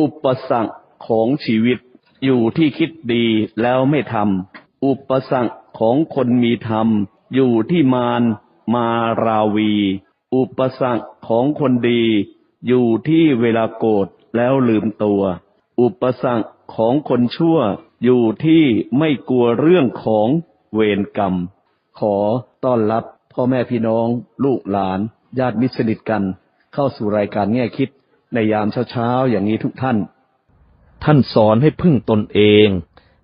อุปสรรคของชีวิตอยู่ที่คิดดีแล้วไม่ทำอุปสรรคของคนมีธรรม อยู่ที่มารมาราวี อุปสรรคของคนดี อยู่ที่เวลาโกรธแล้วลืมตัว อุปสรรคของคนชั่ว อยู่ที่ไม่กลัวเรื่องของเวรกรรม ขอต้อนรับพ่อแม่พี่น้อง ลูกหลาน ญาติมิตรสนิทกัน เข้าสู่รายการแง่คิด ในยามเช้าๆอย่างนี้ทุกท่าน ท่านสอนให้พึ่งตนเอง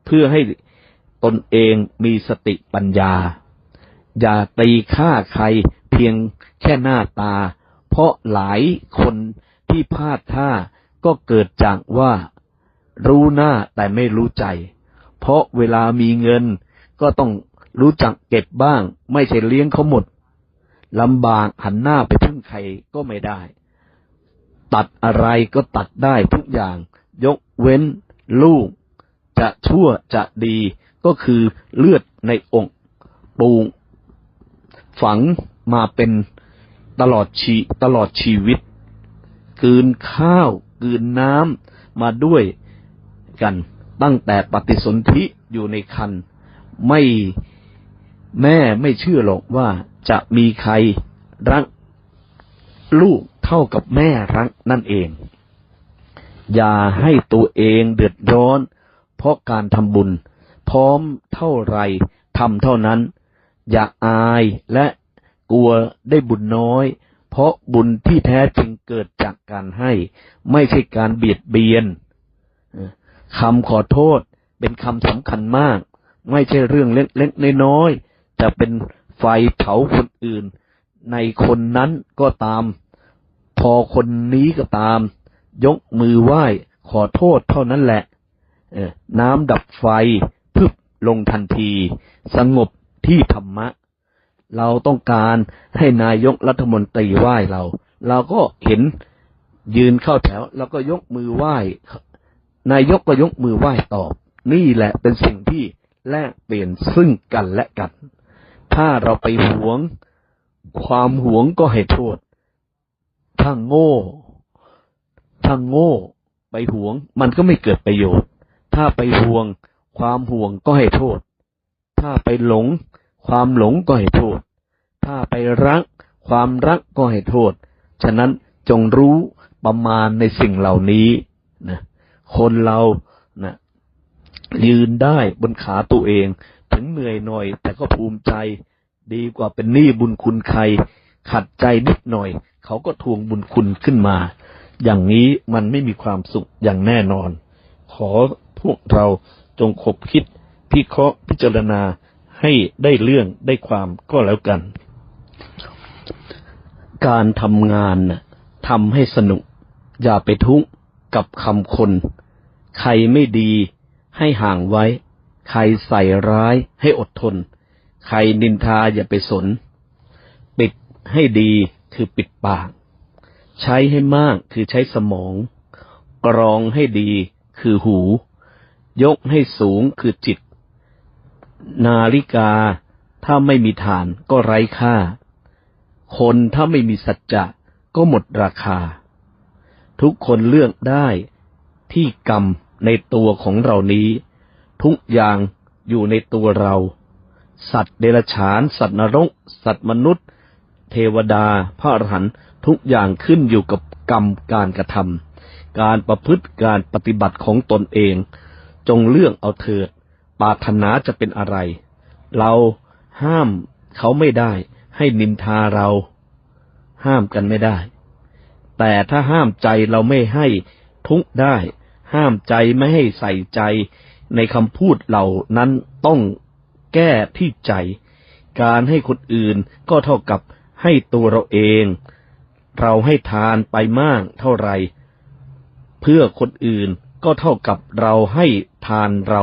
เพื่อให้ตนเองมีสติปัญญา อย่าตีค่าใครเพียงแค่หน้าตา เพราะหลายคนที่พลาดท่าก็เกิดจากว่ารู้หน้าแต่ไม่รู้ใจ เพราะเวลามีเงินก็ต้องรู้จักเก็บบ้าง ไม่ใช่เลี้ยงเขาหมดลำบากหันหน้าไปพึ่งใครก็ไม่ได้ ตัดอะไรก็ตัดได้ทุกอย่าง ยกเว้นลูก จะชั่วจะดีก็คือเลือดในองค์ปูงฝังมาเป็นตลอดชีตลอดชีวิต กืนข้าว กืนน้ำมาด้วยกัน ตั้งแต่ปฏิสนธิอยู่ในคันไม่แม่ไม่เชื่อหรอกว่าจะมีใครรักลูก เท่ากับแม่รักนั่นเอง อย่าให้ตัวเองเดือดร้อน เพราะการทำบุญ พร้อมเท่าไรทำเท่านั้น อย่าอายและกลัวได้บุญน้อย เพราะบุญที่แท้จริงเกิดจากการให้ ไม่ใช่การเบียดเบียนคำขอโทษเป็นคำสำคัญมาก ไม่ใช่เรื่องเล็กๆน้อยๆจะเป็นไฟเผาคนอื่น ในคนนั้นก็ตาม พอคนนี้ก็ตาม ยกมือไหว้ขอโทษเท่านั้นแหละน้ำดับไฟพึบลงทันที สงบที่ธรรมะ เราต้องการให้นายกรัฐมนตรีไหว้เรา เราก็เห็นยืนเข้าแถว แล้วก็ยกมือไหว้ นายกก็ยกมือไหว้ตอบ นี่แหละเป็นสิ่งที่แลกเปลี่ยนซึ่งกันและกัน ถ้าเราไปหวง ความหวงก็ให้โทษ ถ้าโง่ถ้าโง่ ไปหวง มันก็ไม่เกิดประโยชน์ ถ้าไปห่วง ความห่วงก็ให้โทษ ถ้าไปหลง ความหลงก็ให้โทษ ถ้าไปรัก ความรักก็ให้โทษ ฉะนั้นจงรู้ประมาณในสิ่งเหล่านี้นะคนเรานะยืนได้บนขาตัวเอง ถึงเหนื่อยหน่อย แต่ก็ภูมิใจดีกว่าเป็นหนี้บุญคุณใคร ขัดใจนิดหน่อย เขาก็ทวงบุญคุณขึ้นมา อย่างนี้มันไม่มีความสุขอย่างแน่นอน ขอพวกเราจงคบคิดพิเคราะห์พิจารณาให้ได้เรื่องได้ความก็แล้วกัน การทำงานทำให้สนุก อย่าไปทุกข์กับคำคน ใครไม่ดีให้ห่างไว้ ใครใส่ร้ายให้อดทน ใครนินทาอย่าไปสน ให้ดีคือปิดปาก ใช้ให้มากคือใช้สมอง กรองให้ดีคือหู ยกให้สูงคือจิต นาฬิกา ถ้าไม่มีฐานก็ไร้ค่า คนถ้าไม่มีสัจจะก็หมดราคา ทุกคนเลือกได้ที่กรรมในตัวของเรานี้ ทุกอย่างอยู่ในตัวเรา สัตว์เดรัจฉาน สัตว์นรก สัตว์มนุษย์ ทวดา พระอรหันต์ทุกอย่างขึ้นอยู่กับกรรมการกระทำการประพฤติการปฏิบัติของตนเอง จงเลือกเอาเถิดปาถนาจะเป็นอะไร เราห้ามเขาไม่ได้ ให้นินทาเรา ห้ามกันไม่ได้ แต่ถ้าห้ามใจเราไม่ให้ทุกได้ ห้ามใจไม่ให้ใส่ใจ ในคำพูดเหล่านั้นต้องแก้ที่ใจ การให้คนอื่นก็เท่ากับ ให้ตัวเราเอง เราให้ทานไปมากเท่าไร เพื่อคนอื่นก็เท่ากับเราให้ทานเรา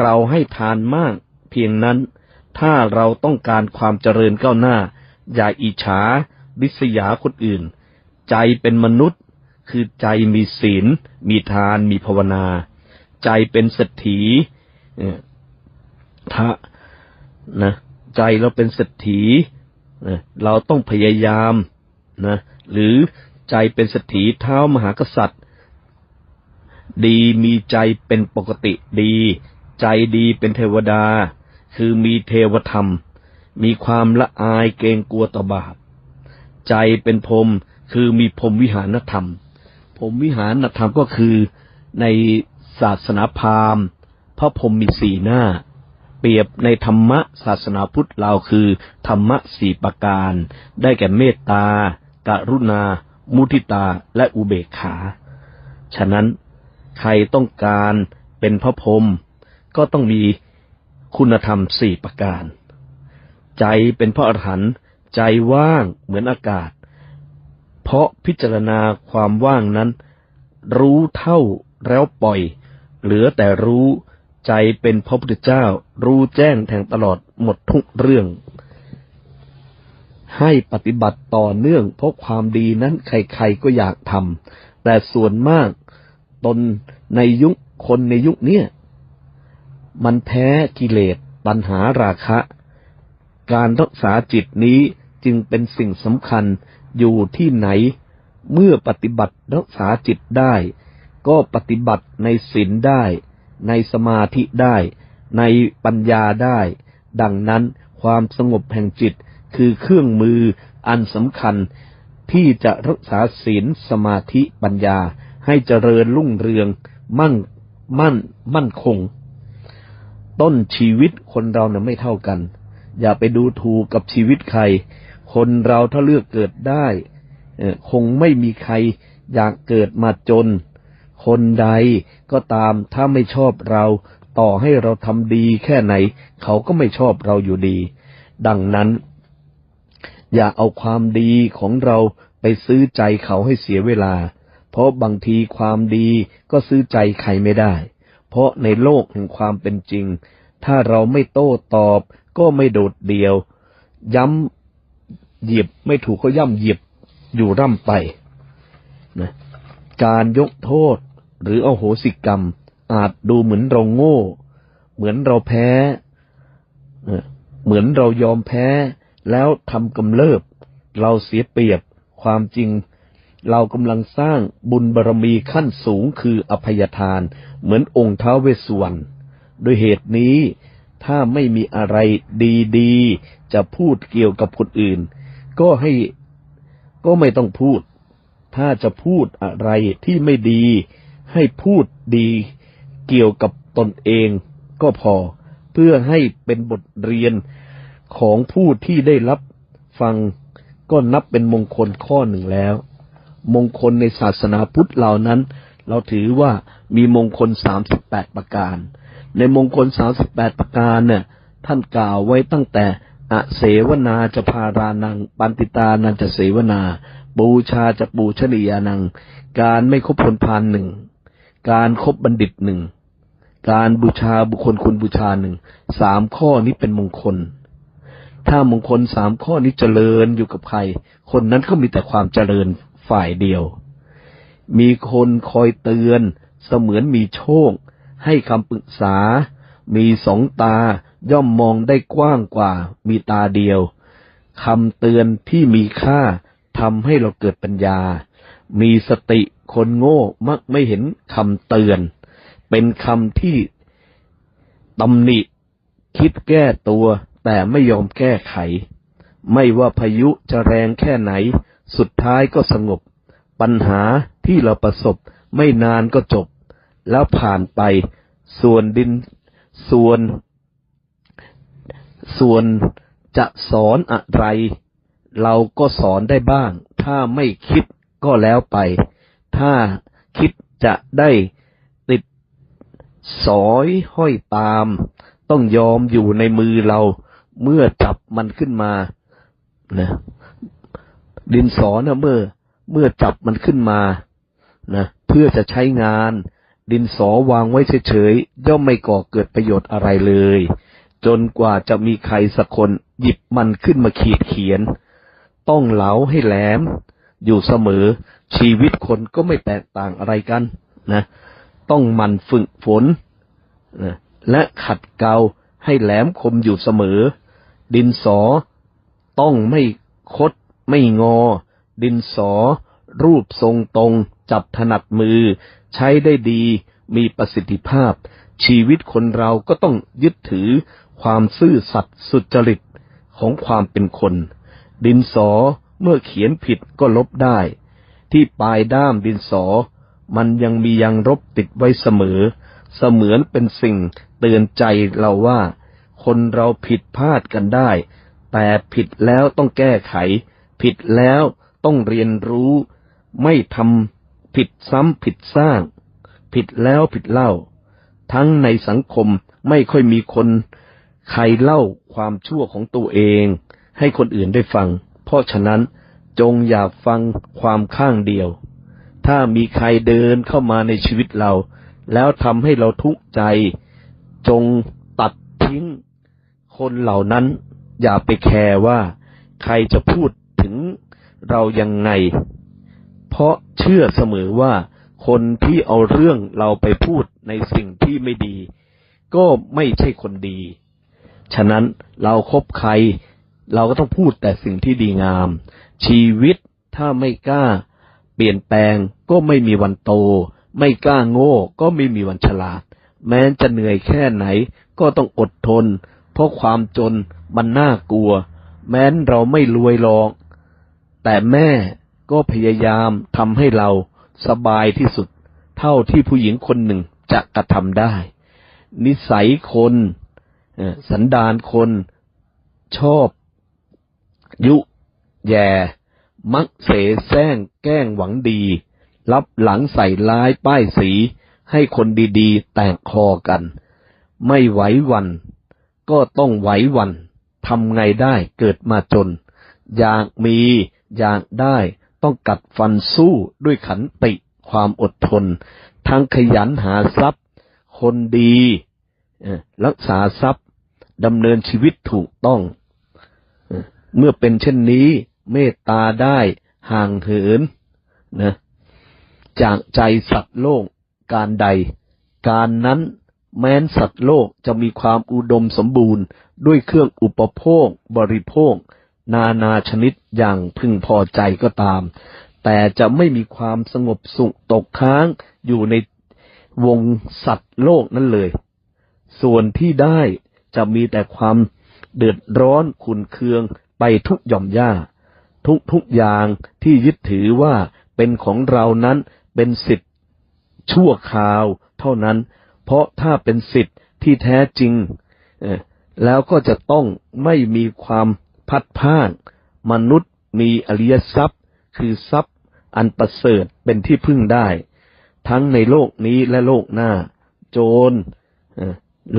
เราให้ทานมาก เพียงนั้น ถ้าเราต้องการความเจริญก้าวหน้า อย่าอิจฉาริษยาคนอื่น ใจเป็นมนุษย์ คือใจมีศีล มีทาน มีภาวนา ใจเป็นเศรษฐีถ้านะ ใจเราเป็นเศรษฐี เราต้องพยายามนะหรือใจเป็นเศรษฐีเท้ามหากษัตริย์ ดีมีใจเป็นปกติดี ใจดีเป็นเทวดา คือมีเทวธรรม มีความละอายเกรงกลัวต่อบาป ใจเป็นพรมคือมีพรมวิหารธรรมพรมวิหารธรรมก็คือในศาสนาพราหมณ์พระพรมมีสี่หน้า เปรียบในธรรมะศาสนาพุทธเราคือ ธรรมะสี่ประการ ได้แก่เมตตากรุณา มุทิตาและอุเบกขา ฉะนั้นใครต้องการเป็นพระพรหมก็ต้องมีคุณธรรมสี่ประการ ใจเป็นพระอรหันต์ใจว่างเหมือนอากาศ เพราะพิจารณาความว่างนั้น รู้เท่าแล้วปล่อย เหลือแต่รู้ ใจเป็นพระพุทธเจ้า รู้แจ้งแทงตลอดหมดทุกเรื่อง ให้ปฏิบัติต่อเนื่อง เพราะความดีนั้นใครๆก็อยากทำแต่ส่วนมากตนในยุคคนในยุคเนี้ยมันแพ้กิเลสปัญหาราคะ การรักษาจิตนี้จึงเป็นสิ่งสำคัญอยู่ที่ไหน เมื่อปฏิบัติรักษาจิตได้ ก็ปฏิบัติในศีลได้ ในสมาธิได้ ในปัญญาได้ ดังนั้นความสงบแห่งจิตคือเครื่องมืออันสำคัญที่จะรักษาศีลสมาธิปัญญาให้เจริญรุ่งเรืองมั่นมั่นมั่นคง ต้นชีวิตคนเราเนี่ยไม่เท่ากัน อย่าไปดูถูกกับชีวิตใคร คนเราถ้าเลือกเกิดได้คงไม่มีใครอยากเกิดมาจน คนใดก็ตามถ้าไม่ชอบเรา ต่อให้เราทำดีแค่ไหน เขาก็ไม่ชอบเราอยู่ดี ดังนั้น อย่าเอาความดีของเราไปซื้อใจเขาให้เสียเวลา เพราะบางทีความดีก็ซื้อใจใครไม่ได้ เพราะในโลกแห่งความเป็นจริง ถ้าเราไม่โต้ตอบ ก็ไม่โดดเดี่ยว ย้ำเหยียบไม่ถูกก็ย่ำเหยียบอยู่ร่ำไปนะการยกโทษ หรืออโหสิกรรม อาจดูเหมือนเราโง่ เหมือนเราแพ้ เหมือนเรายอมแพ้ แล้วทำกำเริบ เราเสียเปรียบความจริง เรากำลังสร้างบุญบารมีขั้นสูงคืออภัยทาน เหมือนองค์ท้าเวสวรรณโดยเหตุนี้ถ้าไม่มีอะไรดีๆ จะพูดเกี่ยวกับคนอื่น ก็ให้ก็ไม่ต้องพูด ถ้าจะพูดอะไรที่ไม่ดี ให้พูดดีเกี่ยวกับตนเองก็พอ เพื่อให้เป็นบทเรียนของผู้ที่ได้รับฟังก็นับเป็นมงคลข้อหนึ่งแล้ว มงคลในศาสนาพุทธเหล่านั้น เราถือว่ามีมงคลสามสิบแปดประการ ในมงคลสามสิบแปดประการเนี่ยท่านกล่าวไว้ตั้งแต่อเสวนาจะพารานัง ปันติตานันจะเสวนา บูชาจะปูชนียานัง การไม่คบคนพานหนึ่ง การครบบัณฑิตหนึ่ง การบูชาบุคคลคุณบูชาหนึ่ง สามข้อนี้เป็นมงคล ถ้ามงคลสามข้อนี้เจริญอยู่กับใคร คนนั้นก็มีแต่ความเจริญฝ่ายเดียว มีคนคอยเตือน เสมือนมีโชค ให้คำปรึกษา มีสองตาย่อมมองได้กว้างกว่า มีตาเดียวคำเตือนที่มีค่าทำให้เราเกิดปัญญา มีสติคนโง่มักไม่เห็นคำเตือน เป็นคำที่ตำหนิ คิดแก้ตัว แต่ไม่ยอมแก้ไข ไม่ว่าพายุจะแรงแค่ไหน สุดท้ายก็สงบ ปัญหาที่เราประสบไม่นานก็จบ แล้วผ่านไป ส่วนดิน ส่วน ส่วนจะสอนอะไร เราก็สอนได้บ้าง ถ้าไม่คิด ก็แล้วไป ถ้าคิดจะได้ติดสอยห้อยตาม ต้องยอมอยู่ในมือเราเมื่อจับมันขึ้นมานะดินสอนะเมื่อ เมื่อจับมันขึ้นมานะเพื่อจะใช้งาน ดินสอวางไว้เฉยๆย่อมไม่ก่อเกิดประโยชน์อะไรเลย จนกว่าจะมีใครสักคนหยิบมันขึ้นมาขีดเขียน ต้องเหลาให้แหลม อยู่เสมอ ชีวิตคนก็ไม่แตกต่างอะไรกันนะ ต้องมันฝึกฝนนะและขัดเกลาให้แหลมคมอยู่เสมอ ดินสอต้องไม่คดไม่งอ ดินสอ รูปทรงตรง จับถนัดมือ ใช้ได้ดี มีประสิทธิภาพ ชีวิตคนเราก็ต้องยึดถือความซื่อสัตย์สุจริตของความเป็นคน ดินสอ เมื่อเขียนผิดก็ลบได้ ที่ปลายด้ามดินสอ มันยังมียังรบติดไว้เสมอ เสมือนเป็นสิ่งเตือนใจเราว่า คนเราผิดพลาดกันได้ แต่ผิดแล้วต้องแก้ไข ผิดแล้วต้องเรียนรู้ ไม่ทำผิดซ้ำผิดสร้าง ผิดแล้วผิดเล่า ทั้งในสังคมไม่ค่อยมีคน ใครเล่าความชั่วของตัวเอง ให้คนอื่นได้ฟัง เพราะฉะนั้นจงอย่าฟังความข้างเดียว ถ้ามีใครเดินเข้ามาในชีวิตเรา แล้วทำให้เราทุกข์ใจ จงตัดทิ้ง คนเหล่านั้น อย่าไปแคร์ว่า ใครจะพูดถึงเรายังไง เพราะเชื่อเสมอว่า คนที่เอาเรื่องเราไปพูดในสิ่งที่ไม่ดี ก็ไม่ใช่คนดี ฉะนั้นเราครบใคร เราก็ต้องพูดแต่สิ่งที่ดีงาม ชีวิตถ้าไม่กล้า เปลี่ยนแปลงก็ไม่มีวันโต ไม่กล้าโง่ ก็ไม่มีวันฉลาด แม้จะเหนื่อยแค่ไหน ก็ต้องอดทน เพราะความจนมันน่ากลัว แม้นเราไม่รวยหรอกแต่แม่ก็พยายามทำให้เราสบายที่สุด เท่าที่ผู้หญิงคนหนึ่งจะกระทำได้ นิสัยคนสันดานคนชอบ ยุแย่ มักเสแสร้งแกล้งหวังดี รับหลังใส่ร้ายป้ายสี ให้คนดีๆ แตกคอกัน ไม่ไหววัน ก็ต้องไหววันทำไงได้เกิดมาจน อยากมีอยากได้ต้องกัดฟันสู้ด้วยขันติความอดทน ทั้งขยันหาทรัพย์ คนดี รักษาทรัพย์ดำเนินชีวิตถูกต้อง เมื่อเป็นเช่นนี้เมตตาได้ห่างเหินนะจากใจสัตว์โลกการใด การนั้นแม้นสัตว์โลกจะมีความอุดมสมบูรณ์ด้วยเครื่องอุปโภค บริโภค นานาชนิดอย่างพึงพอใจก็ตาม แต่จะไม่มีความสงบสุขตกค้างอยู่ในวงสัตว์โลกนั้นเลย ส่วนที่ได้จะมีแต่ความเดือดร้อนขุนเคือง ทุกหย่อมหญ้า ทุกทุกอย่างที่ยึดถือว่าเป็นของเรานั้นเป็นสิทธิ์ชั่วคราวเท่านั้น เพราะถ้าเป็นสิทธิ์ที่แท้จริง แล้วก็จะต้องไม่มีความพัดพรากมนุษย์มีอริยทรัพย์ คือทรัพย์อันประเสริฐเป็นที่พึ่งได้ ทั้งในโลกนี้และโลกหน้า โจร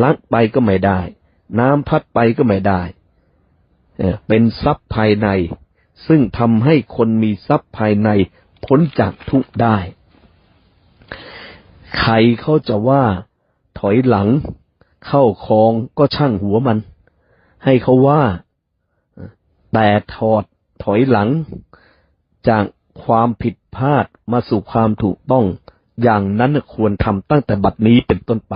ลักไปก็ไม่ได้ น้ำพัดไปก็ไม่ได้ เป็นทรัพย์ภายใน ซึ่งทำให้คนมีทรัพย์ภายในพ้นจากทุกข์ได้ ใครเขาจะว่าถอยหลังเข้าคลองก็ช่างหัวมัน ให้เขาว่า แต่ถอดถอยหลัง จากความผิดพลาดมาสู่ความถูกต้อง อย่างนั้นควรทำตั้งแต่บัดนี้เป็นต้นไป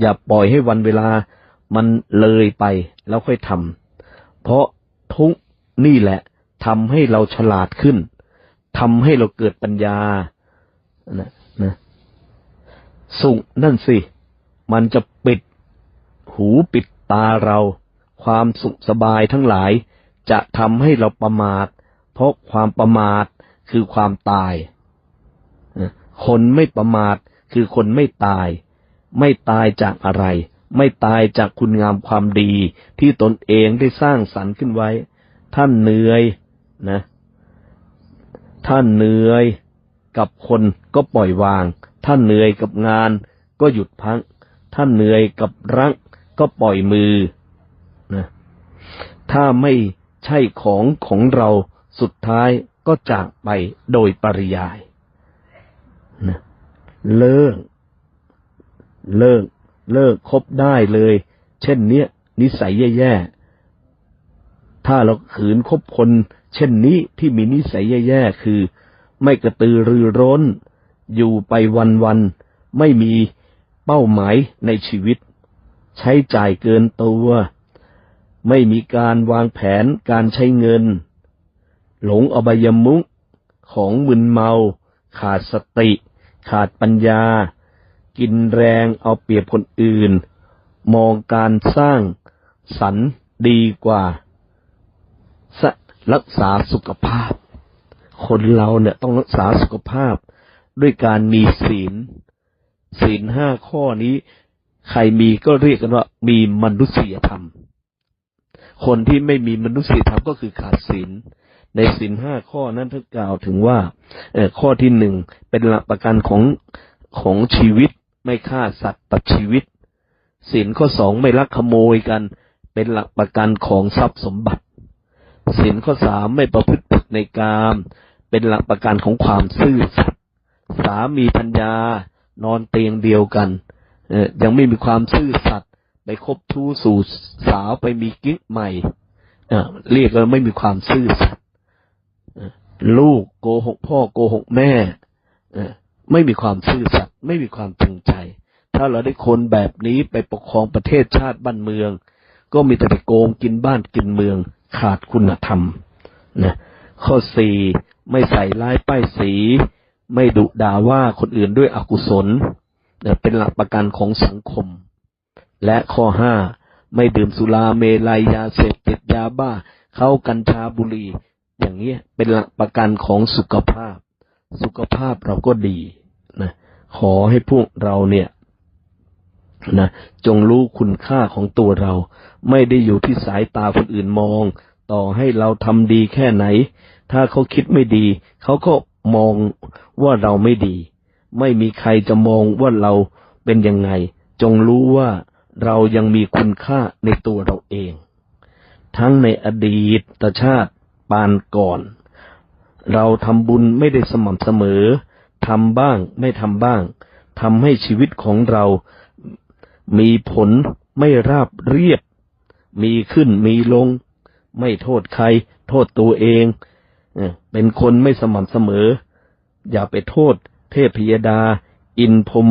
อย่าปล่อยให้วันเวลามันเลยไปแล้วค่อยทำ เพราะทุกนี่แหละทำให้เราฉลาดขึ้นทำให้เราเกิดปัญญานะนะสุขนั่นสิ มันจะปิดหูปิดตาเรา ความสุขสบายทั้งหลาย จะทำให้เราประมาท เพราะความประมาทคือความตาย คนไม่ประมาทคือคนไม่ตาย ไม่ตายจากอะไร ไม่ตายจากคุณงามความดีที่ตนเองได้สร้างสรรค์ขึ้นไว้ ท่านเหนื่อยนะ ท่านเหนื่อยกับคนก็ปล่อยวาง ท่านเหนื่อยกับงานก็หยุดพัก ท่านเหนื่อยกับรักก็ปล่อยมือนะถ้าไม่ใช่ของของเราสุดท้ายก็จากไปโดยปริยายนะเลิก เลิก เลิกคบได้เลย เช่นเนี้ยนิสัยแย่ๆ ถ้าเราขืนคบคน เช่นนี้ที่มีนิสัยแย่ๆ คือ ไม่กระตือรือร้น อยู่ไปวันๆ ไม่มีเป้าหมายในชีวิต ใช้จ่ายเกินตัว ไม่มีการวางแผนการใช้เงิน หลงอบายมุขของมึนเมา ขาดสติ ขาดปัญญา กินแรงเอาเปรียบคนอื่น มองการสร้างสรรดีกว่า รักษาสุขภาพ คนเราเนี่ยต้องรักษาสุขภาพด้วยการมีศีล ศีลห้าข้อนี้ ใครมีก็เรียกกันว่า มีมนุษยธรรม คนที่ไม่มีมนุษยธรรมก็คือขาดศีลในศีลห้าข้อนั้นท่านกล่าวถึงว่าข้อที่หนึ่งเป็นหลักประกันของของชีวิต ไม่ฆ่าสัตว์ตัดชีวิตศีลข้อสองไม่ลักขโมยกันเป็นหลักประกันของทรัพย์สมบัติศีลข้อสามไม่ประพฤติผิดในกามเป็นหลักประกันของความซื่อสัตย์สามีพัญญานอนเตียงเดียวกันเอยังไม่มีความซื่อสัตย์ไปคบทู้สู่สาวไปมีกิ๊กใหม่เรียกว่าไม่มีความซื่อสัตย์ลูกโกหกพ่อโกหกแม่เอ ไม่มีความซื่อสัตย์ไม่มีความจริงใจ ถ้าเราได้คนแบบนี้ไปปกครองประเทศชาติบ้านเมือง ก็มีแต่ไปโกงกินบ้านกินเมือง ขาดคุณธรรมนะข้อสี่ไม่ใส่ร้ายป้ายสี ไม่ดุด่าว่าคนอื่นด้วยอกุศลนะเป็นหลักประกันของสังคม และข้อห้าไม่ดื่มสุราเมลัยยาเสพติดยาบ้า เข้ากัญชาบุหรี่อย่างนี้ยเป็นหลักประกันของสุขภาพ สุขภาพเราก็ดี ขอให้พวกเราเนี่ยนะจงรู้คุณค่าของตัวเรา ไม่ได้อยู่ที่สายตาคนอื่นมอง ต่อให้เราทำดีแค่ไหน ถ้าเขาคิดไม่ดี เขาก็มองว่าเราไม่ดี ไม่มีใครจะมองว่าเราเป็นยังไง จงรู้ว่าเรายังมีคุณค่าในตัวเราเอง ทั้งในอดีตชาติปานก่อน เราทำบุญไม่ได้สม่ำเสมอ ทำบ้างไม่ทำบ้างทำให้ชีวิตของเรามีผลไม่ราบเรียบ มีขึ้นมีลง ไม่โทษใคร โทษตัวเองเป็นคนไม่สม่ำเสมอ อย่าไปโทษ เทพยดา อินพรม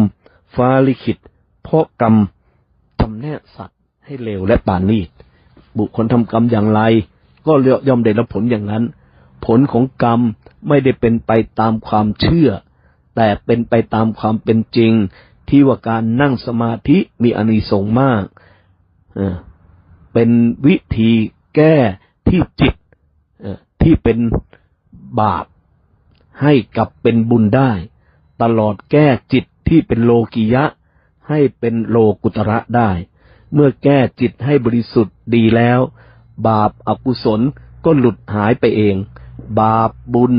ฟ้าลิขิตเพราะกรรมจำแนกสัตว์ให้เลวและปานีตบุคคลทำกรรมอย่างไร ก็ย่อมได้รับผลอย่างนั้น ผลของกรรมไม่ได้เป็นไปตามความเชื่อ แต่เป็นไปตามความเป็นจริง ที่ว่าการนั่งสมาธิมีอานิสงส์มาก เป็นวิธีแก้ที่จิตที่เป็นบาป ให้กลับเป็นบุญได้ ตลอดแก้จิตที่เป็นโลกิยะ ให้เป็นโลกุตระได้ เมื่อแก้จิตให้บริสุทธิ์ดีแล้ว บาปอากุศลก็หลุดหายไปเอง บาปบุญ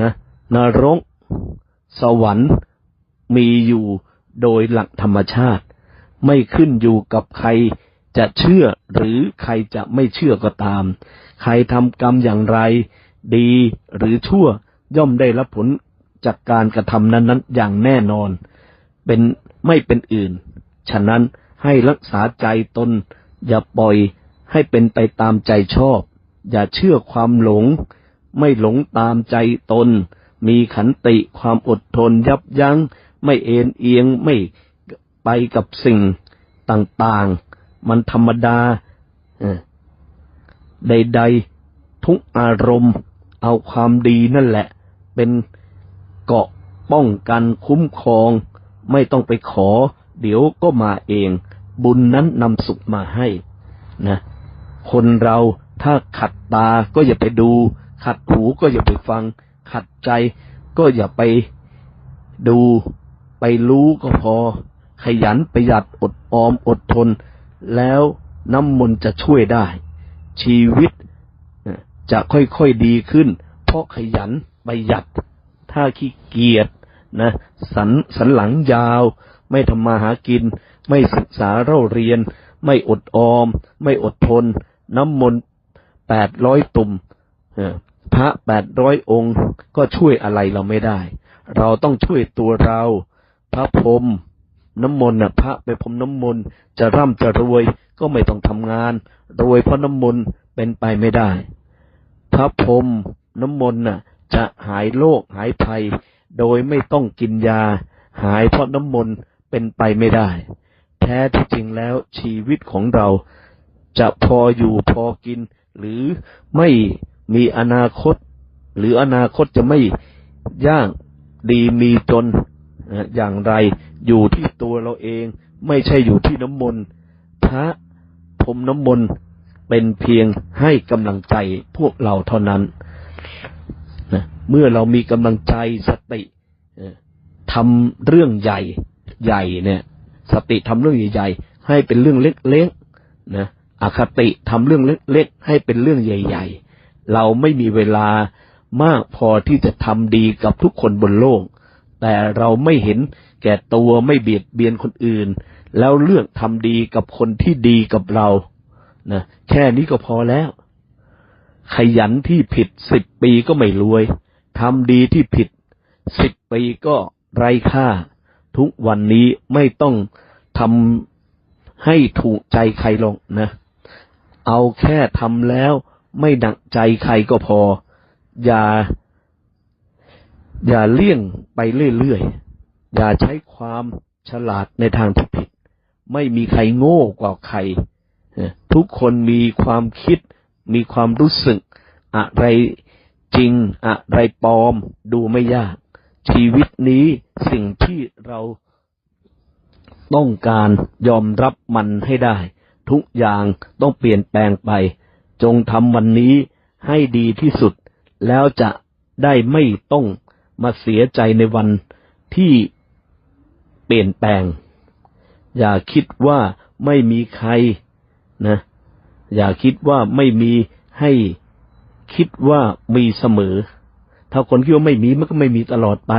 นะนรก สวรรค์มีอยู่โดยหลักธรรมชาติ ไม่ขึ้นอยู่กับใครจะเชื่อหรือใครจะไม่เชื่อก็ตาม ใครทำกรรมอย่างไร ดีหรือชั่วย่อมได้รับผลจากการกระทำนั้นๆ อย่างแน่นอน เป็นไม่เป็นอื่น ฉะนั้นให้รักษาใจตน อย่าปล่อยให้เป็นไปตามใจชอบ อย่าเชื่อความหลง ไม่หลงตามใจตน มีขันติความอดทนยับยัง้ง ไม่เอ็นเอียงไม่ไปกับสิ่งต่างๆ มันธรรมดาใดๆทุกอารมณ์ เอาความดีนั่นแหละ เป็นเกาะป้องกันคุ้มครอง ไม่ต้องไปขอ เดี๋ยวก็มาเอง บุญนั้นนำสุขมาให้นะคนเราถ้าขัดตาก็อย่าไปดู ขัดหูก็อย่าไปฟัง ขัดใจ ก็อย่าไปดูไปรู้ก็พอ ขยันประหยัดอดออมอดทน แล้วน้ำมนต์จะช่วยได้ ชีวิตจะค่อยๆดีขึ้น เพราะขยันประหยัด ถ้าขี้เกียจนะสันสันหลังยาว ไม่ทำมาหากิน ไม่ศึกษาเล่าเรียน ไม่อดออม ไม่อดทน น้ำมนต์แปดร้อยตุ่ม พระแปดร้อยองค์ก็ช่วยอะไรเราไม่ได้ เราต้องช่วยตัวเรา พระพรหมน้ำมนต์นะพระไปพรมน้ำมนต์จะร่ำจะรวยก็ไม่ต้องทำงาน รวยเพราะน้ำมนต์เป็นไปไม่ได้ พระพรหมน้ำมนต์น่ะ จะหายโรคหายภัย โดยไม่ต้องกินยา หายเพราะน้ำมนต์เป็นไปไม่ได้ แท้ที่จริงแล้วชีวิตของเราจะพออยู่พอกิน หรือไม่ มีอนาคต หรืออนาคตจะไม่ยากดีมีจนอย่างไร อยู่ที่ตัวเราเอง ไม่ใช่อยู่ที่น้ำมนต์พระพรมน้ำมนต์เป็นเพียงให้กำลังใจพวกเราเท่านั้นนะเมื่อเรามีกำลังใจสติทำเรื่องใหญ่ใหญ่เนี่ย สติทำเรื่องใหญ่ๆให้เป็นเรื่องเล็กๆนะอคติทำเรื่องเล็กๆให้เป็นเรื่องใหญ่ ๆ เราไม่มีเวลามากพอที่จะทำดีกับทุกคนบนโลก แต่เราไม่เห็นแก่ตัวไม่เบียดเบียนคนอื่น แล้วเลือกทำดีกับคนที่ดีกับเรานะแค่นี้ก็พอแล้ว ขยันที่ผิดสิบปีก็ไม่รวยทำดีที่ผิดสิบปีก็ไร้ค่า ทุกวันนี้ไม่ต้องทำให้ถูกใจใครหรอกนะ เอาแค่ทำแล้ว ไม่หนักใจใครก็พอ อย่า อย่าเลี่ยงไปเรื่อยๆ อย่าใช้ความฉลาดในทางที่ผิด ไม่มีใครโง่กว่าใคร ทุกคนมีความคิด มีความรู้สึก อะไรจริง อะไรปลอม ดูไม่ยาก ชีวิตนี้สิ่งที่เราต้องการยอมรับมันให้ได้ ทุกอย่างต้องเปลี่ยนแปลงไป จงทำวันนี้ให้ดีที่สุด แล้วจะได้ไม่ต้องมาเสียใจในวันที่เปลี่ยนแปลง อย่าคิดว่าไม่มีใครนะ อย่าคิดว่าไม่มีให้คิดว่ามีเสมอ ถ้าคนคิดว่าไม่มีมันก็ไม่มีตลอดไป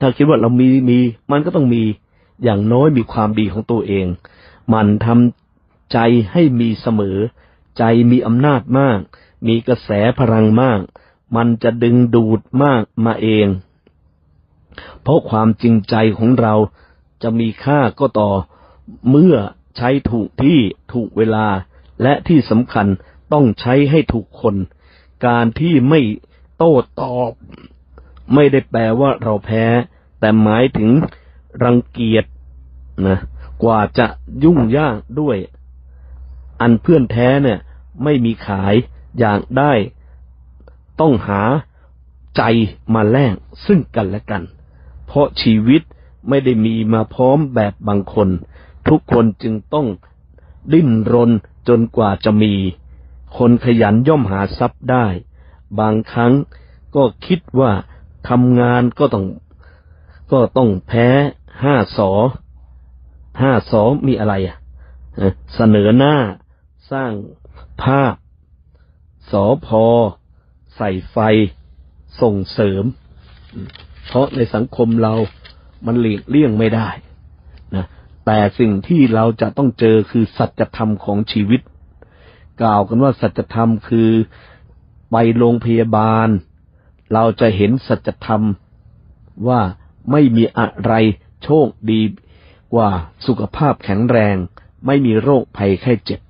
ถ้าคิดว่าเรามีมี มันก็ต้องมีอย่างน้อยมีความดีของตัวเอง มันทำใจให้มีเสมอ ใจมีอำนาจมาก มีกระแสพลังมาก มันจะดึงดูดมากมาเอง เพราะความจริงใจของเราจะมีค่าก็ต่อ เมื่อใช้ถูกที่ถูกเวลา และที่สำคัญต้องใช้ให้ถูกคน การที่ไม่โต้ตอบ ไม่ได้แปลว่าเราแพ้ แต่หมายถึงรังเกียจนะ กว่าจะยุ่งยากด้วย อันเพื่อนแท้เนี่ยไม่มีขายอยากได้ต้องหาใจมาแลกซึ่งกันและกัน เพราะชีวิตไม่ได้มีมาพร้อมแบบบางคน ทุกคนจึงต้องดิ้นรนจนกว่าจะมี คนขยันย่อมหาทรัพย์ได้ บางครั้งก็คิดว่าทำงานก็ต้อง ก็ต้องแพ้ห้าสอห้าสอมีอะไรอะเอ่อเสนอหน้า สร้างภาพ สอพอ ใส่ไฟ ส่งเสริม เพราะในสังคมเรามันหลีกเลี่ยงไม่ได้นะแต่สิ่งที่เราจะต้องเจอคือสัจธรรมของชีวิต กล่าวกันว่าสัจธรรมคือไปโรงพยาบาล เราจะเห็นสัจธรรมว่าไม่มีอะไรโชคดีกว่าสุขภาพแข็งแรง ไม่มีโรคภัยไข้เจ็บ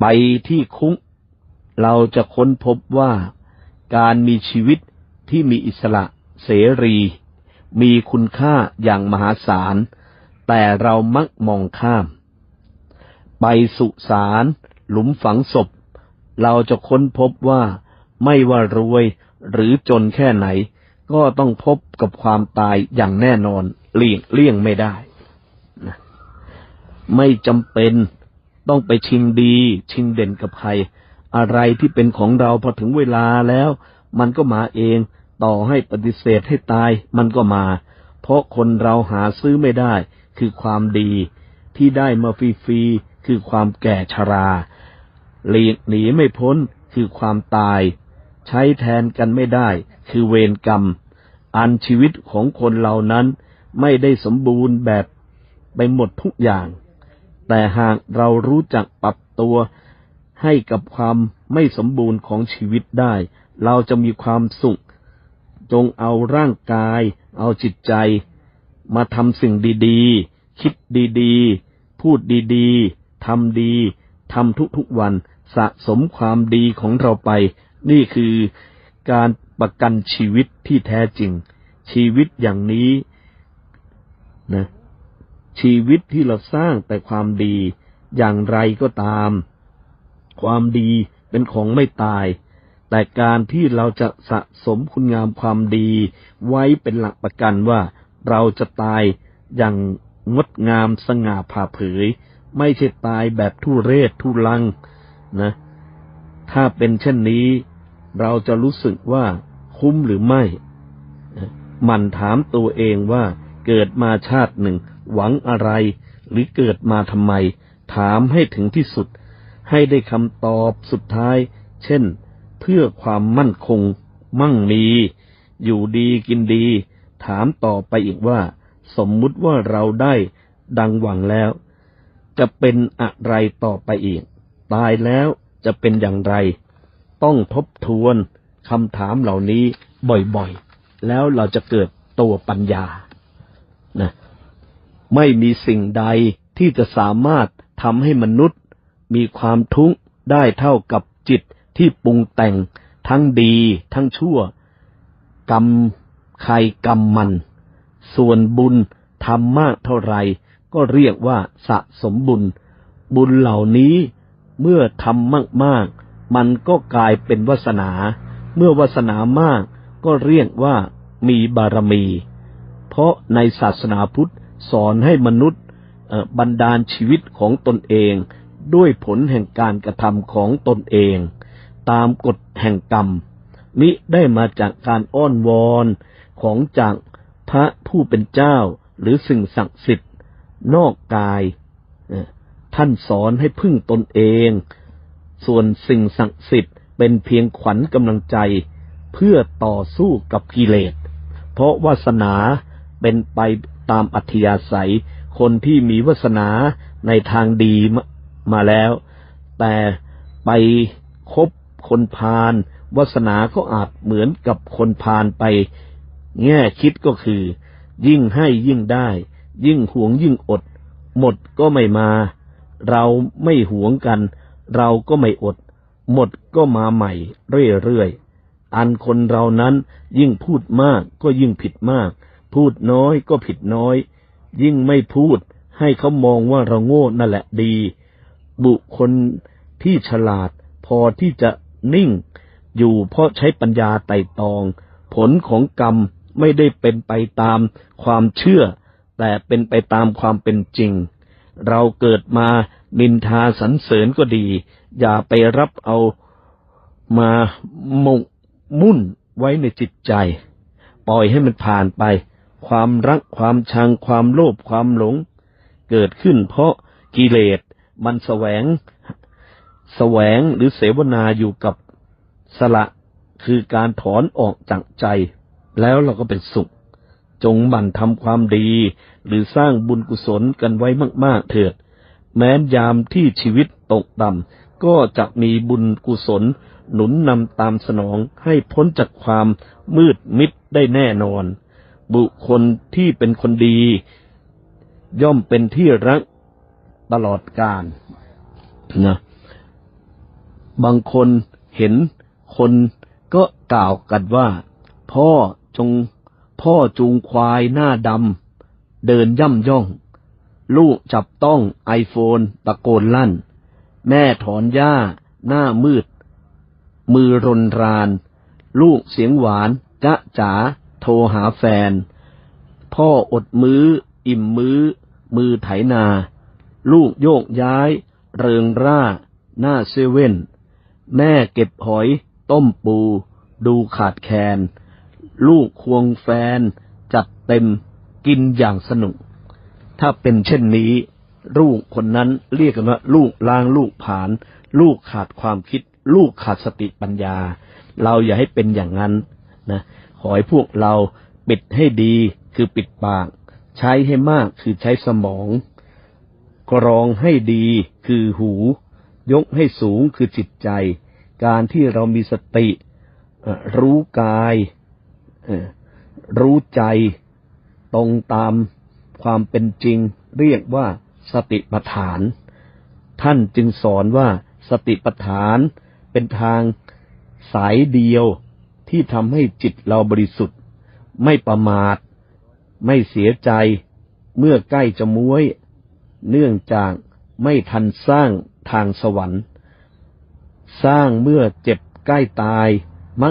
ไปที่คุกเราจะค้นพบว่าการมีชีวิตที่มีอิสระเสรี มีคุณค่าอย่างมหาศาล แต่เรามักมองข้าม ไปสุสานหลุมฝังศพ เราจะค้นพบว่าไม่ว่ารวยหรือจนแค่ไหน ก็ต้องพบกับความตายอย่างแน่นอนเลี่ยงเลี่ยงไม่ได้นะไม่จำเป็น ต้องไปชิงดี ชิงเด่นกับใคร อะไรที่เป็นของเราพอถึงเวลาแล้ว มันก็มาเอง ต่อให้ปฏิเสธให้ตาย มันก็มา เพราะคนเราหาซื้อไม่ได้ คือความดี ที่ได้มาฟรีๆคือความแก่ชราหลีกหนีไม่พ้นคือความตาย ใช้แทนกันไม่ได้ คือเวรกรรม อันชีวิตของคนเหล่านั้นไม่ได้สมบูรณ์แบบไปหมดทุกอย่าง แต่หากเรารู้จักปรับตัวให้กับความไม่สมบูรณ์ของชีวิตได้ เราจะมีความสุข จงเอาร่างกาย เอาจิตใจ มาทำสิ่งดีๆ คิดดีๆ พูดดีๆทำดีทำทุกๆวันสะสมความดีของเราไป นี่คือการประกันชีวิตที่แท้จริง ชีวิตอย่างนี้นะ ชีวิตที่เราสร้างแต่ความดีอย่างไรก็ตาม ความดีเป็นของไม่ตาย แต่การที่เราจะสะสมคุณงามความดี ไว้เป็นหลักประกันว่าเราจะตายอย่างงดงามสง่าผ่าเผย ไม่ใช่ตายแบบทุเรศทุลังนะ ถ้าเป็นเช่นนี้ เราจะรู้สึกว่าคุ้มหรือไม่ มันถามตัวเองว่าเกิดมาชาติหนึ่ง หวังอะไร หรือเกิดมาทำไม ถามให้ถึงที่สุด ให้ได้คำตอบสุดท้าย เช่น เพื่อความมั่นคง มั่งมี อยู่ดีกินดี ถามต่อไปอีกว่า สมมุติว่าเราได้ดังหวังแล้ว จะเป็นอะไรต่อไปอีก ตายแล้วจะเป็นอย่างไร ต้องทบทวนคำถามเหล่านี้บ่อยๆ แล้วเราจะเกิดตัวปัญญา ไม่มีสิ่งใดที่จะสามารถทำให้มนุษย์ มีความทุกข์ได้เท่ากับจิตที่ปรุงแต่งทั้งดีทั้งชั่ว กรรมใครกรรมมัน ส่วนบุญทำมากเท่าไหร่ก็เรียกว่าสะสมบุญ บุญเหล่านี้เมื่อทำมากๆ มันก็กลายเป็นวาสนา เมื่อวาสนามากก็เรียกว่ามีบารมี เพราะในศาสนาพุทธ สอนให้มนุษย์บันดาลชีวิตของตนเอง ด้วยผลแห่งการกระทำของตนเอง ตามกฎแห่งกรรม มิได้มาจากการอ้อนวอนของจากพระผู้เป็นเจ้าหรือสิ่งศักดิ์สิทธิ์ นอกกาย ท่านสอนให้พึ่งตนเอง ส่วนสิ่งศักดิ์สิทธิ์เป็นเพียงขวัญกำลังใจเพื่อต่อสู้กับกิเลส เพราะวาสนาเป็นไป ตามอัธยาศัย คนที่มีวาสนาในทางดีมาแล้ว แต่ไปคบคนพาลวาสนาก็อาจเหมือนกับคนพาลไป แง่คิดก็คือ ยิ่งให้ยิ่งได้ ยิ่งหวงยิ่งอด หมดก็ไม่มา เราไม่หวงกัน เราก็ไม่อด หมดก็มาใหม่เรื่อยๆอันคนเรานั้นยิ่งพูดมากก็ยิ่งผิดมาก พูดน้อยก็ผิดน้อย ยิ่งไม่พูดให้เขามองว่าเราโง่นั่นแหละดี บุคคลที่ฉลาดพอที่จะนิ่ง อยู่เพราะใช้ปัญญาไต่ตอง ผลของกรรมไม่ได้เป็นไปตามความเชื่อ แต่เป็นไปตามความเป็นจริง เราเกิดมานินทาสรรเสริญก็ดี อย่าไปรับเอามาหมกมุ่นไว้ในจิตใจ ปล่อยให้มันผ่านไป ความรักความชังความโลภความหลง เกิดขึ้นเพราะกิเลสมันแสวง แสวงหรือเสวนาอยู่กับสละคือการถอนออกจากใจ แล้วเราก็เป็นสุข จงหมั่นทำความดี หรือสร้างบุญกุศลกันไว้มาก ๆ เถิด แม้นยามที่ชีวิตตกต่ำก็จะมีบุญกุศล หนุนนำตามสนองให้พ้นจากความมืดมิดได้แน่นอน บุคคลที่เป็นคนดี ย่อมเป็นที่รักตลอดกาลนะบางคนเห็นคนก็กล่าวกันว่า พ่อจงพ่อจูงควายหน้าดำเดินย่ำย่อง ลูกจับต้องไอโฟนตะโกนลั่น แม่ถอนหญ้าหน้ามืด มือรนราน ลูกเสียงหวานจะจ๋า โทรหาแฟน พ่ออดมื้อ อิ่มมื้อ มือไถนา ลูกโยกย้าย เริงร่า หน้าเซเว่น แม่เก็บหอย ต้มปู ดูขาดแคลน ลูกควงแฟน จัดเต็ม กินอย่างสนุก ถ้าเป็นเช่นนี้ ลูกคนนั้นเรียกกันว่า ลูกลางลูกผาน ลูกขาดความคิด ลูกขาดสติปัญญา เราอย่าให้เป็นอย่างนั้นนะ อให้พวกเราปิดให้ดีคือปิดปาก ใช้ให้มากคือใช้สมอง กรองให้ดีคือหู ยกให้สูงคือจิตใจ การที่เรามีสติ รู้กายรู้ใจ ตรงตามความเป็นจริง เรียกว่าสติปัฏฐาน ท่านจึงสอนว่าสติปัฏฐานเป็นทางสายเดียว ที่ทำให้จิตเราบริสุทธิ์ ไม่ประมาท ไม่เสียใจ เมื่อใกล้จะม้วย เนื่องจากไม่ทันสร้างทางสวรรค์ สร้างเมื่อเจ็บใกล้ตาย